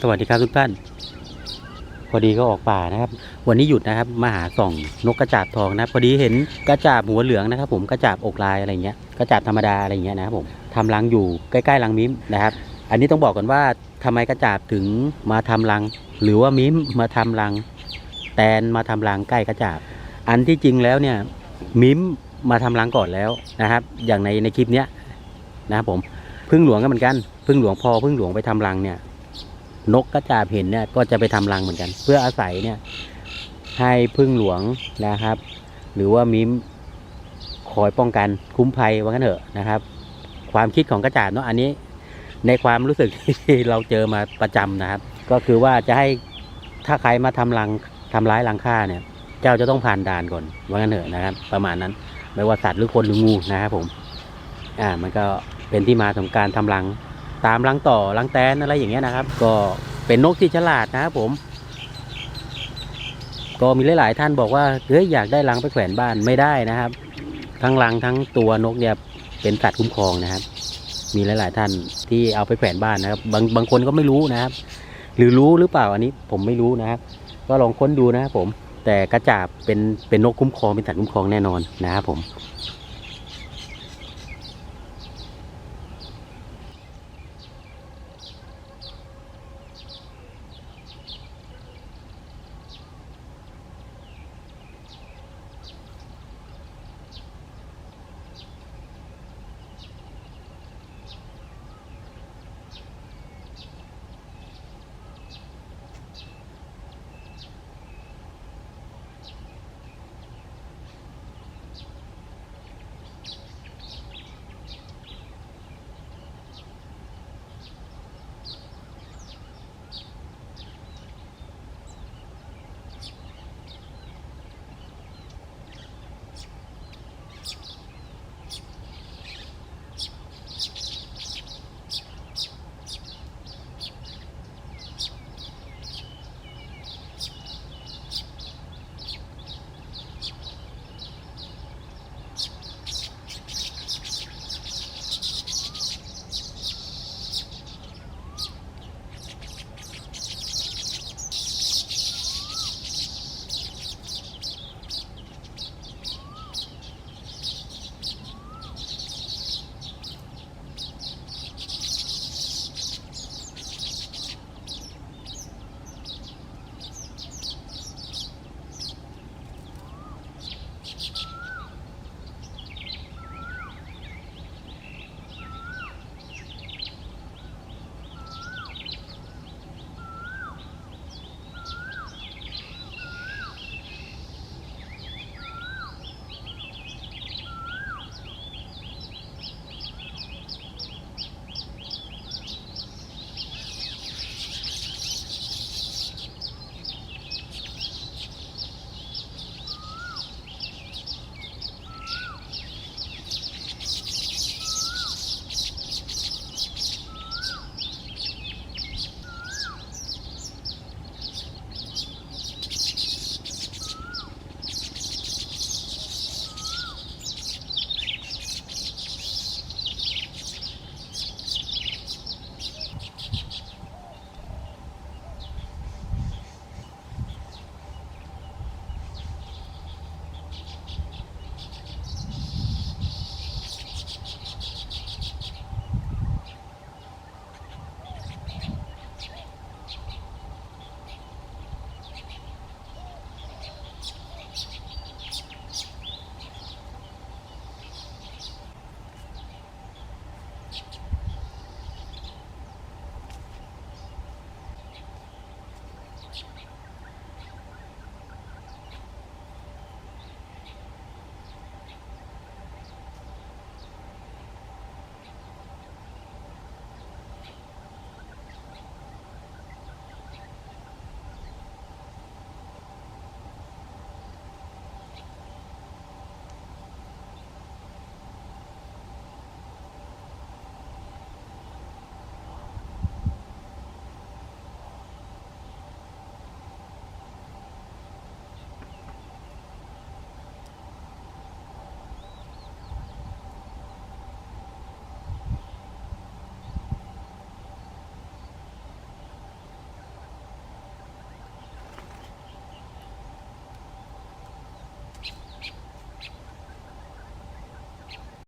สวัสดีครับทุกท่านพอดีก็ออกป่านะครับ วันนี้หยุดนะครับมาหาส่องนกกระจาบทองนะพอดีเห็นกระจาบหัวเหลืองนะครับ ผมกระจาบอกลายอะไรเงี้ยกระจาบธรรมดาอะไรเงี้ยนะครับผมทำรังอยู่ใกล้ๆรังมิ้มนะครับ อันนี้ต้องบอกก่อนว่าทำไมกระจาบถึงมาทำรัง หรือว่ามิ้มมาทำรัง แตนมาทำรังใกล้กระจาบ อันที่จริงแล้วเนี่ยมิ้มมาทำรังก่อนแล้วนะครับ อย่างในในคลิปเนี้ยนะครับผมพึ่งหลวงก็เหมือนกันพึ่งหลวงพอพึ่งหลวงไปทำรังเนี่ย นกกระจาบเห็นเนี่ยก็จะไปทำรังเหมือนกัน เพื่ออาศัยเนี่ยให้พึ่งหลวงนะครับ หรือว่ามิมคอยป้องกันคุ้มภัยว่างั้นเถอะนะครับ ความคิดของกระจาบเนาะอันนี้ในความรู้สึกที่เราเจอมาประจำนะครับ ก็คือว่าจะให้ถ้าใครมาทำรังทำร้ายรังฆ่าเนี่ย เจ้าจะต้องผ่านด่านก่อนว่างั้นเถอะนะครับ ประมาณนั้นไม่ว่าสัตว์หรือคนหรืองูนะครับผม อ่า มันก็เป็นที่มาของการทำรัง ตามรังต่อรังแตนอะไรอย่างเงี้ยนะครับ ก็เป็นนกที่ฉลาดนะครับผม ก็มีหลาย ๆ ท่านบอกว่าเฮ้ยอยากได้รังไปแขวนบ้านไม่ได้นะครับ ทั้งรังทั้งตัวนกเนี่ยเป็นสัตว์คุ้มครองนะครับ มีหลาย ๆ ท่านที่เอาไปแขวนบ้านนะครับ บางบางคนก็ไม่รู้นะครับ หรือรู้หรือเปล่าอันนี้ผมไม่รู้นะครับ ก็ลองค้นดูนะครับผม แต่กระจาบเป็นเป็นนกคุ้มครองเป็นสัตว์คุ้มครองแน่นอนนะครับผม